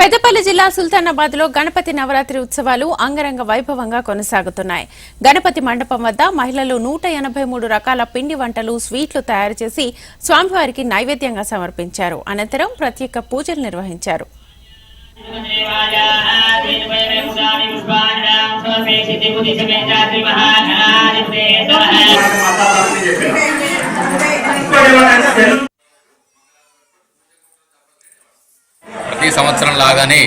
పెద్దపల్లి జిల్లా సుల్తానాబాద్లో గణపతి నవరాత్రి ఉత్సవాలు అంగరంగ వైభవంగా కొనసాగుతున్నాయి. గణపతి మండపం వద్ద మహిళలు నూట ఎనభై మూడు రకాల పిండి వంటలు స్వీట్లు తయారు చేసి స్వామివారికి నైవేద్యంగా సమర్పించారు. అనంతరం ప్రత్యేక పూజలు నిర్వహించారు. ప్రతి సంవత్సరం లాగానే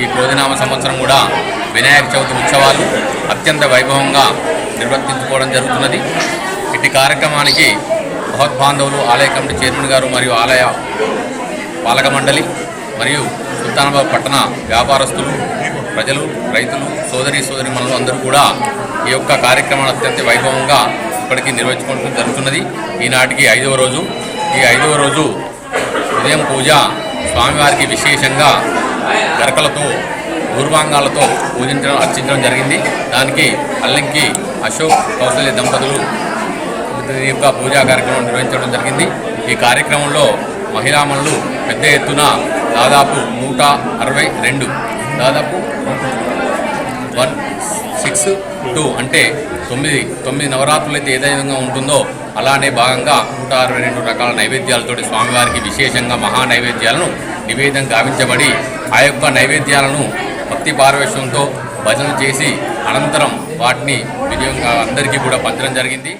ఈ క్రోధినామ సంవత్సరం కూడా వినాయక చవితి ఉత్సవాలు అత్యంత వైభవంగా నిర్వర్తించుకోవడం జరుగుతున్నది. ఇట్టి కార్యక్రమానికి భగవద్బాంధవులు ఆలయ కమిటీ చైర్మన్ గారు మరియు ఆలయ పాలక మండలి మరియు సుల్తానాబాద్ పట్టణ వ్యాపారస్తులు ప్రజలు రైతులు సోదరి సోదరి మనలు అందరూ కూడా ఈ యొక్క కార్యక్రమాన్ని అత్యంత వైభవంగా ఇప్పటికీ నిర్వహించుకోవడం జరుగుతున్నది. ఈనాటికి ఐదవ రోజు. ఈ ఐదవ రోజు ఉదయం పూజ స్వామివారికి విశేషంగా గరకలతో పూర్వాంగాలతో పూజించడం అర్చించడం జరిగింది. దానికి అల్లంకి అశోక్ కౌశల్య దంపతులు యొక్క పూజా కార్యక్రమం నిర్వహించడం జరిగింది. ఈ కార్యక్రమంలో మహిళామణులు పెద్ద ఎత్తున దాదాపు నూట అరవై రెండు దాదాపు వన్ సిక్స్ టూ అంటే తొమ్మిది తొమ్మిది నవరాత్రులు అయితే ఏ విధంగా ఉంటుందో అలానే భాగంగా నూట అరవై రెండు రకాల నైవేద్యాలతోటి స్వామివారికి విశేషంగా మహా నైవేద్యాలను నివేదం గావించబడి ఆ యొక్క నైవేద్యాలను భక్తి పారవేశంతో భజన చేసి అనంతరం వాటిని విజయంగా అందరికీ కూడా పంచడం జరిగింది.